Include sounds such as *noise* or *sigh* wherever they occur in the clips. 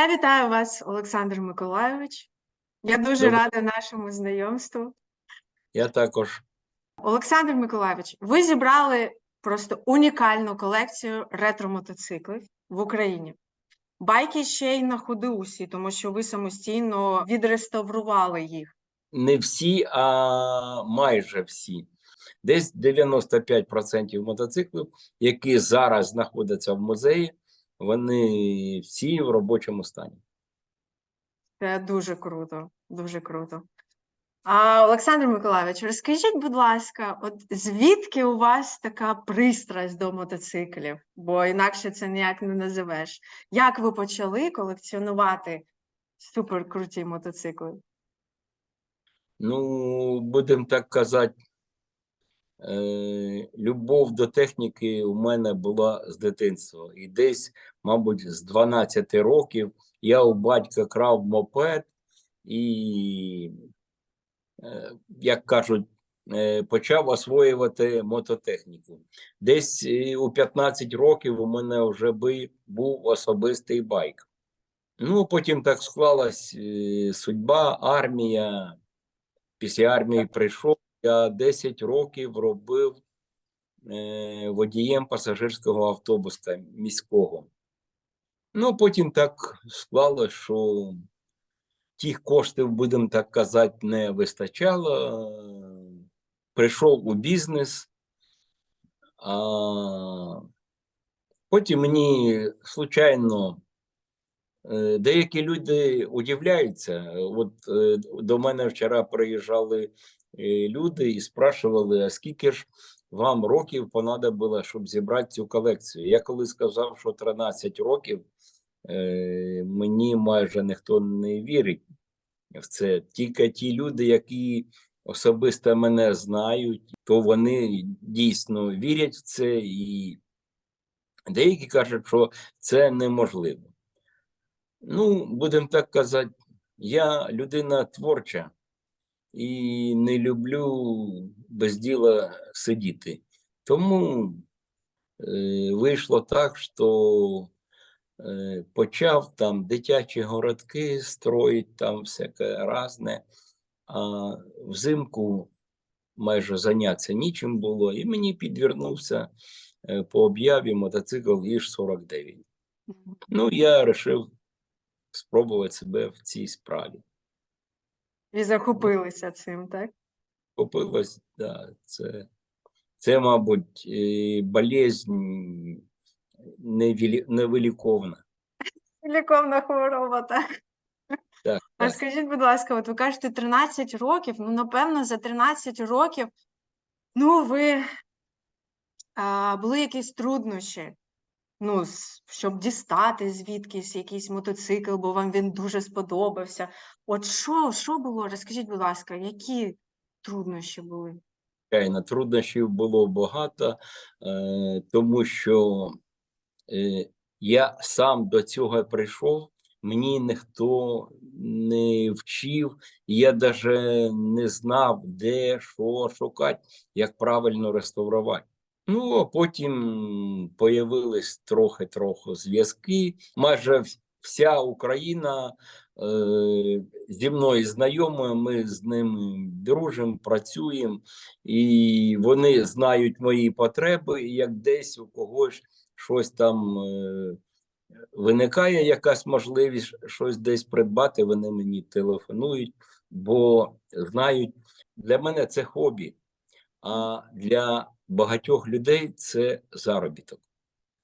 Я вітаю вас, Олександр Миколайович. Я дуже Добре. рада нашому знайомству. Я також. Олександр Миколайович, ви зібрали просто унікальну колекцію ретро-мотоциклів в Україні. Байки ще й на ходу усі, тому що ви самостійно відреставрували їх. Не всі, а майже всі. Десь 95% мотоциклів, які зараз знаходяться в музеї, вони всі в робочому стані. Це дуже круто, дуже круто. А, Олександр Миколайович, розкажіть, будь ласка, от звідки у вас така пристрасть до мотоциклів? Бо інакше це ніяк не називеш. Як ви почали колекціонувати суперкруті мотоцикли? Ну, будемо так казати, любов до техніки у мене була з дитинства. І десь, мабуть, з 12 років я у батька крав мопед і, е, як кажуть, е, почав освоювати мототехніку. Десь е, у 15 років у мене вже був особистий байк. Ну, потім так склалась е, судьба, армія. Після армії прийшов, я 10 років робив е, водієм пасажирського автобуса міського. Ну, потім так склалося, що тих коштів, будемо так казати, не вистачало. Прийшов у бізнес, а потім мені случайно Е, Деякі люди удивляються. От е, до мене вчора приїжджали люди і спрашували, а скільки ж вам років понадобило, щоб зібрати цю колекцію? Я коли сказав, що 13 років, е, мені майже ніхто не вірить в це. Тільки ті люди, які особисто мене знають, то вони дійсно вірять в це, і деякі кажуть, що це неможливо. Ну, будемо так казати, я людина творча і не люблю без діла сидіти. Тому е, вийшло так, що е, почав там дитячі городки строїть, там всяке разне, а взимку майже зайнятися нічим було, і мені підвернувся е, по об'яві мотоцикл Іж 49. Ну, я вирішив спробувати себе в цій справі. І захопилися цим, так? Купилось, да, це, це, мабуть, е, болезнь невілі- невиліковна. Ліковна хвороба, так. Так, А так. скажіть, будь ласка, от ви кажете 13 років, ну, напевно, за 13 років, ну, ви а, були якісь труднощі, ну, щоб дістати звідкись якийсь мотоцикл, бо вам він дуже сподобався. От що, що було? Розкажіть, будь ласка, які труднощі були? Звичайно, труднощів було багато, е, тому що е, я сам до цього прийшов, мені ніхто не вчив, я навіть не знав, де що шукати, як правильно реставрувати. Ну, а потім появились трохи-трохи зв'язки. Майже вся Україна е, зі мною знайома, ми з ними дружимо, працюємо, і вони знають мої потреби, і як десь у когось щось там е, виникає якась можливість щось десь придбати, вони мені телефонують, бо знають, для мене це хобі, а для багатьох людей це заробіток.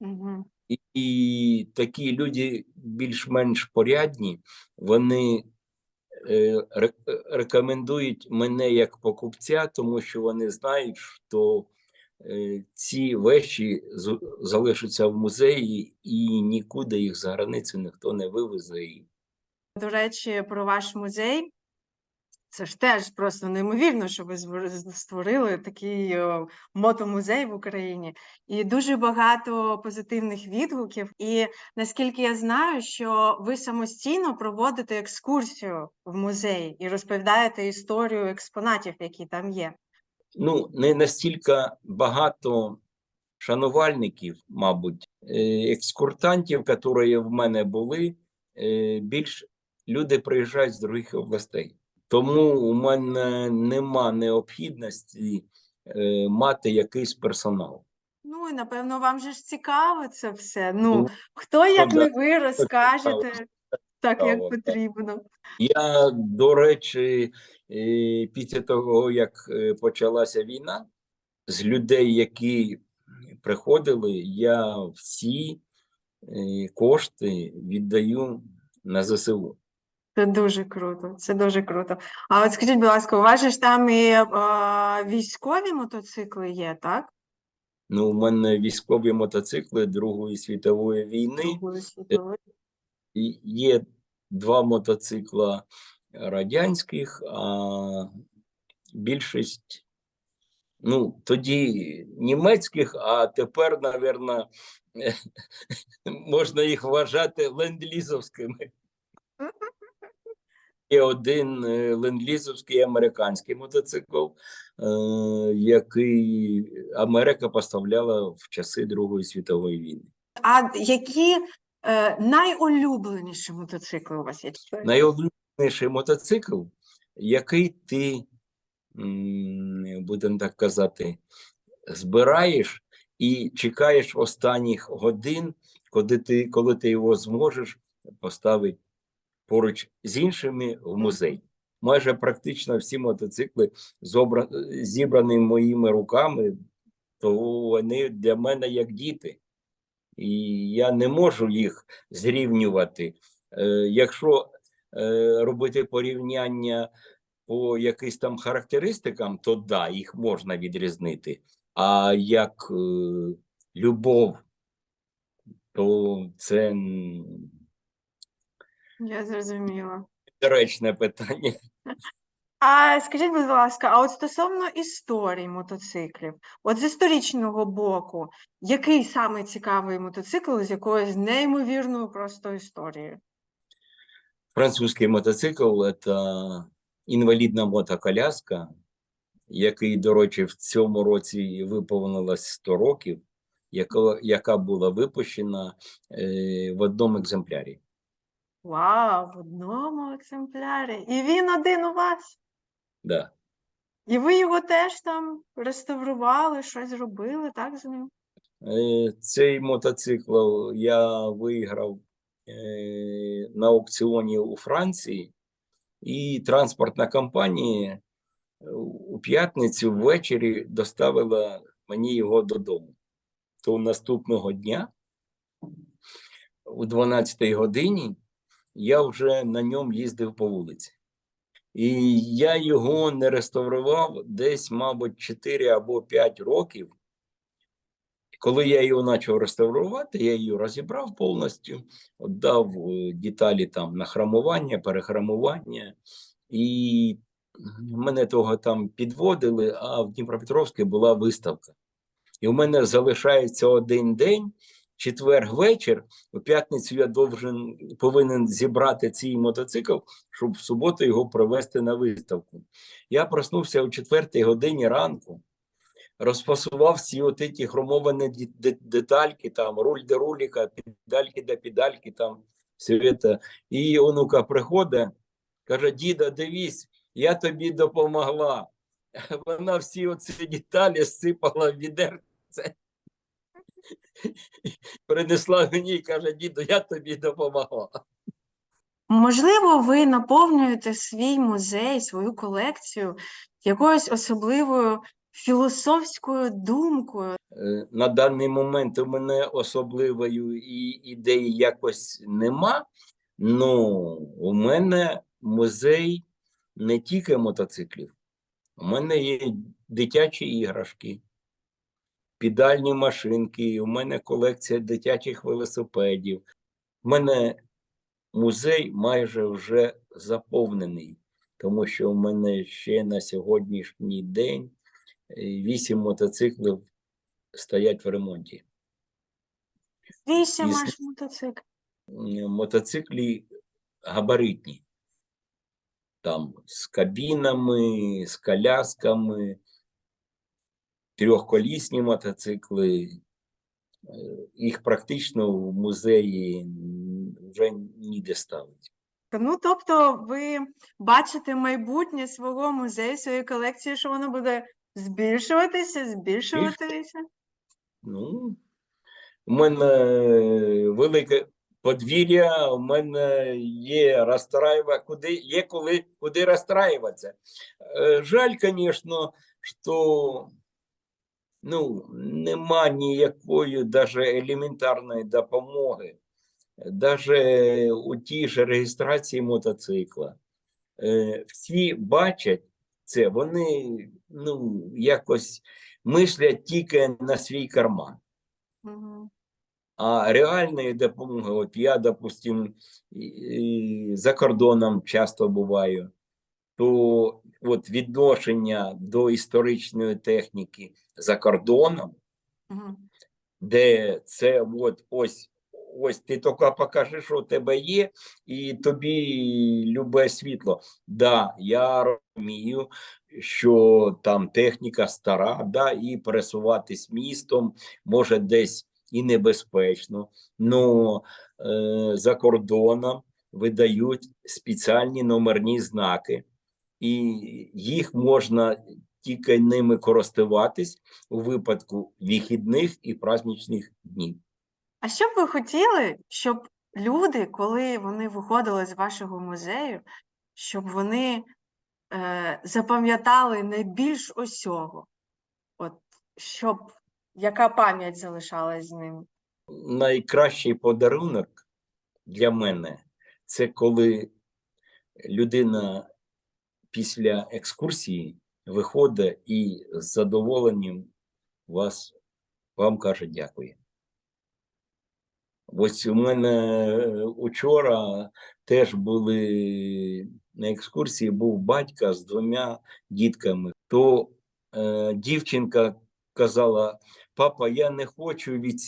Угу. І, і такі люди більш-менш порядні, вони е, рекомендують мене як покупця, тому що вони знають, що е, ці вещі з- залишаться в музеї і нікуди їх за границю ніхто не вивезе. До речі, про ваш музей. Це ж теж просто неймовірно, що ви створили такий мотомузей в Україні. І дуже багато позитивних відгуків. І наскільки я знаю, що ви самостійно проводите екскурсію в музеї і розповідаєте історію експонатів, які там є. ну, не настільки багато шанувальників, мабуть, е, екскуртантів, які в мене були, е, більш люди приїжджають з других областей. Тому у мене нема необхідності е, мати якийсь персонал. Ну і напевно вам же ж цікаво це все. Ну, Ну, хто як не ви розкажете так, як цікаво, так. потрібно. Я, до речі, е, після того, як е, почалася війна, з людей, які приходили, я всі е, кошти віддаю на ЗСУ. Це дуже круто, це дуже круто. А от скажіть, будь ласка, у вас же ж там і е, військові мотоцикли є, так? Ну, у мене військові мотоцикли Другої світової війни. Другої світової. І Є два мотоцикла радянських, а більшість, ну, тоді німецьких, а тепер, напевно, *laughs* можна їх вважати ленд-лізовськими. Є один е, ленд-лізовський американський мотоцикл, е, який Америка поставляла в часи Другої світової війни. А які е, найулюбленіші мотоцикли у вас є? найулюбленіший мотоцикл, який ти, будемо так казати, збираєш і чекаєш останніх годин, коли ти, коли ти його зможеш поставити поруч з іншими в музей. Майже практично всі мотоцикли зібрані моїми руками, то вони для мене як діти. І я не можу їх зрівнювати. Е, якщо е, робити порівняння по якимось там характеристикам, то да, їх можна відрізнити. А як е, любов, то це Я зрозуміла. речне питання. А скажіть, будь ласка, а от стосовно історії мотоциклів, от з історичного боку, який саме цікавий мотоцикл з якоюсь неймовірною просто історією? Французький мотоцикл це інвалідна мотоколяска, який, до речі, в цьому році виповнилось 100 років, яка, яка була випущена е, в одному екземплярі. Вау, в одному екземплярі. І він один у вас. Да. І ви його теж там реставрували, щось зробили, так з ним? Е, Цей мотоцикл я виграв е, на аукціоні у Франції, і транспортна компанія е, у п'ятницю ввечері доставила мені його додому. То наступного дня, о 12 годині, я вже на ньому їздив по вулиці. І я його не реставрував десь, мабуть, 4 або 5 років. Коли я його почав реставрувати, я її розібрав повністю, дав е, деталі там на храмування, перехрамування, і мене того там підводили, а в Дніпропетровській була виставка. І у мене залишається один день, четвер вечір. У п'ятницю я должен, повинен зібрати цей мотоцикл, щоб в суботу його привезти на виставку. Я проснувся о четвертій годині ранку розфасував всі от хромовані детальки, там, руль до руліка, педальки до педальки, там, все це. І онука приходить, каже, діда, дивись, я тобі допомогла. *laughs* Вона всі оці деталі сипала в відерце. Принесла мені і каже, діду, я тобі допомогла. Можливо, ви наповнюєте свій музей, свою колекцію якоюсь особливою філософською думкою. Е, На даний момент у мене особливої ідеї якось нема. Ну, у мене музей не тільки мотоциклів. У мене є дитячі іграшки, підальні машинки, у мене колекція дитячих велосипедів. У мене музей майже вже заповнений, тому що у мене ще на сьогоднішній день е, вісім мотоциклів стоять в ремонті. Вісім ваш мотоцикл. Мотоциклі габаритні. Там з кабінами, з колясками, трьохколісні мотоцикли. Е, Їх практично в музеї вже ніде ставити. Ну, тобто, ви бачите майбутнє свого музею, своєї колекції, що воно буде збільшуватися, збільшуватися. Ну, у мене велике подвір'я, у мене є розстраюва, куди є коли куди розстраюватися. Е, Жаль, звісно, що ну, нема ніякої даже елементарної допомоги. Даже у тій же реєстрації мотоцикла. Е, Всі бачать це, вони ну, якось мислять тільки на свій карман. Мгм. А реальної допомоги, от я, допустим, за кордоном часто буваю, то от відношення до історичної техніки за кордоном, Мгм. де це от ось, ось ти тільки покажи, що у тебе є, і тобі любе світло. Да, я розумію, що там техніка стара, да, і пересуватись містом може десь і небезпечно. Ну е, за кордоном видають спеціальні номерні знаки, і їх можна тільки ними користуватись у випадку вихідних і праздничних днів. А що б ви хотіли, щоб люди, коли вони виходили з вашого музею, щоб вони е, запам'ятали найбільш усього? От щоб яка пам'ять залишалась з ним? Найкращий подарунок для мене це коли людина після екскурсії виходить і з задоволенням вас вам каже дякую. Ось у мене е, учора теж були на екскурсії, був батько з двома дітками. То е, дівчинка казала: Папа, я не хочу від,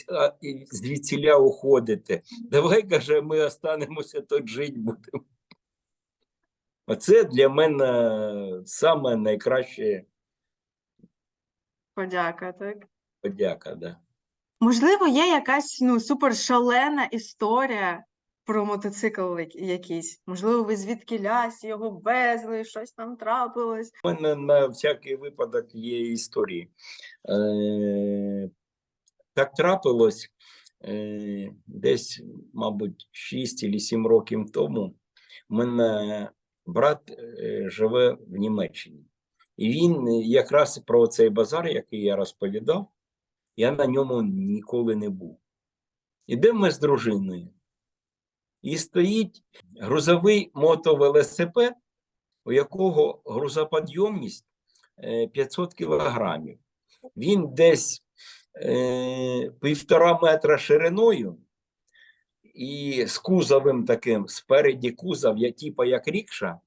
звідсіля уходити. Давай, каже, ми останемося тут жити будемо. Оце для мене саме найкраще Подяка, так? подяка. Да. Можливо, є якась ну, супер шалена історія про мотоцикл якийсь. Можливо, ви звідки лясь його везли, щось там трапилось. У мене на всякий випадок є історії. Е, так трапилось е, десь, мабуть, 6 чи 7 років тому. У мене брат е, живе в Німеччині. І він е, якраз про цей базар, який я розповідав, я на ньому ніколи не був. Ідемо ми з дружиною. І стоїть грузовий мотовелосипед, у якого грузоподйомність е, 500 кілограмів. Він десь е, півтора метра шириною і з кузовим таким, спереді кузов, я, типа як рікша,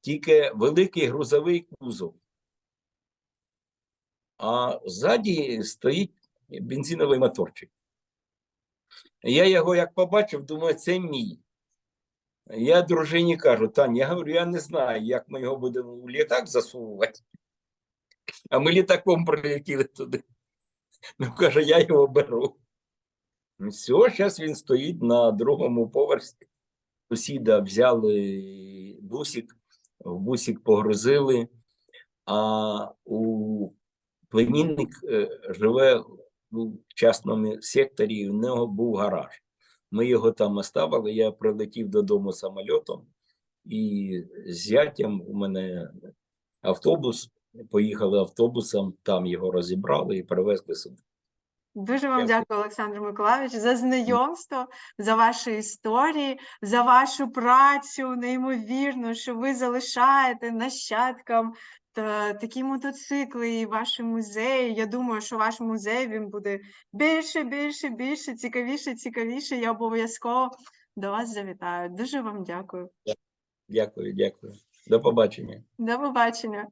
тільки великий грузовий кузов. А ззаді стоїть бензиновий моторчик. Я його як побачив, думаю, це мій. Я дружині кажу, Таня, я говорю, я не знаю, як ми його будемо у літак засовувати. А ми літаком прилетіли туди. Ну, каже, я його беру. Все, зараз він стоїть на другому поверсі. Сусіда взяли бусик, в бусик погрузили, а у племінник е, живе у частному секторі, в нього був гараж. Ми його там оставили, я прилетів додому самольотом, і з зятям у мене автобус, поїхали автобусом, там його розібрали і привезли сюди. Дуже вам Дякую. дякую, Олександр Миколайович, за знайомство, за ваші історії, за вашу працю, неймовірно, що ви залишаєте нащадкам та такі мотоцикли і ваші музеї. Я думаю, що ваш музей він буде більше, більше, більше, цікавіше, цікавіше. Я обов'язково до вас завітаю. Дуже вам дякую. Дякую, дякую. До побачення. До побачення.